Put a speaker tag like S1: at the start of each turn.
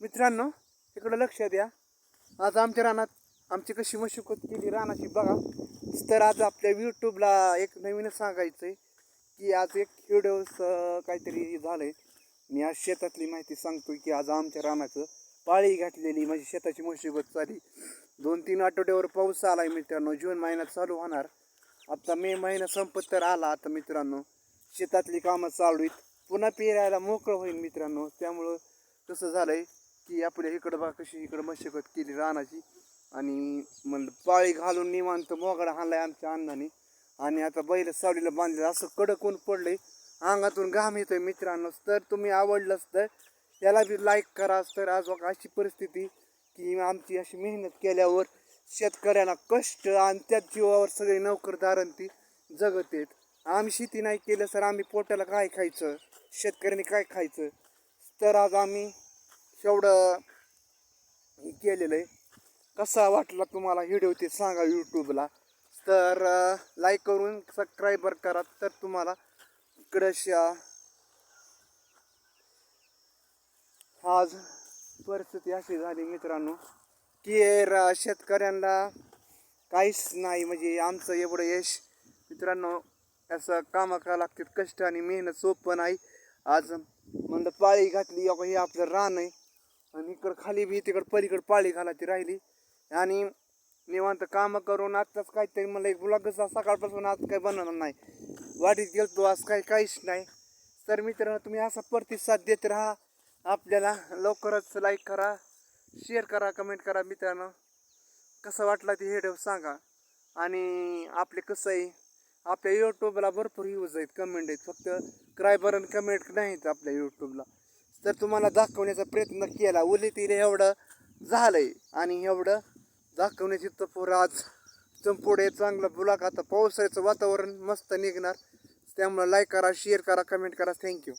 S1: मित्रांनो इकडं लक्ष द्या. आज आमच्या रानात आमची कशी मशुकत केली रानाची बघा. तर आज आपल्या यूट्यूबला एक नवीनच सांगायचं आहे की आज एक व्हिडिओ काहीतरी झालंय. मी आज शेतातली माहिती सांगतोय की आज आमच्या रानाचं पाळी घातलेली माझी शेताची मशुगत चाली दोन तीन आठवड्यावर पाऊस आलाय मित्रांनो जून महिन्यात चालू होणार. आता मे महिना संपत तर आला. आता मित्रांनो शेतातली कामं चालू आहेत. पुन्हा पेरायला मोकळं होईल मित्रांनो. त्यामुळं कसं झालंय. की आपल्या इकडं बघा कशी इकडं मशकत केली रानाची. आणि म्हणलं पाळी घालून निवांत मोगडा हाणलाय आमच्या अन्नाने आणि आता बैल सावलीला बांधलेलं असं कडक ऊन पडलंय. अंगातून घाम येतोय मित्रांनो. तर तुम्ही आवडलंच तर याला बी लाईक करा. तर आज बघा अशी परिस्थिती की आमची अशी मेहनत केल्यावर शेतकऱ्यांना कष्ट आणि त्याच जीवावर सगळे नोकरदारण ती जगत आहेत. आम्ही शेती नाही केलं सर आम्ही पोटाला काय खायचं? शेतकऱ्यांनी काय खायचं? तर आज आम्ही एवढं केलेलं आहे कसा वाटला तुम्हाला व्हिडिओ ते सांगा यूट्यूबला तर लाईक करून सबस्क्राईबर करा. तर तुम्हाला इकडशा आज परिस्थिती अशी झाली मित्रांनो की र- शेतकऱ्यांना काहीच नाही. म्हणजे आमचं एवढं यश मित्रांनो असं कामं करावं लागतात. कष्ट आणि मेहनत सोपं नाही. आज म्हणलं पाळी घातली. हे आपलं रान आहे. आणि इकडं खाली बी तिकडं पलीकडं पाळी घालायची राहिली. आणि निवांत कामं करून आत्ताच काहीतरी मला एक ब्लॉगच सकाळपासून आज काही बनवणार नाही. वाटीत गेलतो आज काही काहीच नाही. तर मित्रांनो तुम्ही असा प्रतिसाद देत राहा. आपल्याला लवकरच लाईक करा शेअर करा कमेंट करा मित्रांनो. कसं वाटला ते व्हिडिओ सांगा. आणि आपले कसं आहे आपल्या यूट्यूबला भरपूर यूज आहेत कमेंट आहेत. फक्त क्रायबर आणि कमेंट नाहीत आपल्या यूट्यूबला तर तुम्हाला दाखवण्याचा प्रयत्न केला. उली तिने एवढं झालंय. आणि एवढं दाखवण्याची तपूर आज चंपुडे चांगलं बुलाक आता पावसाळ्याचं वातावरण मस्त निघणार. त्यामुळं लाईक करा शेअर करा कमेंट करा. थँक्यू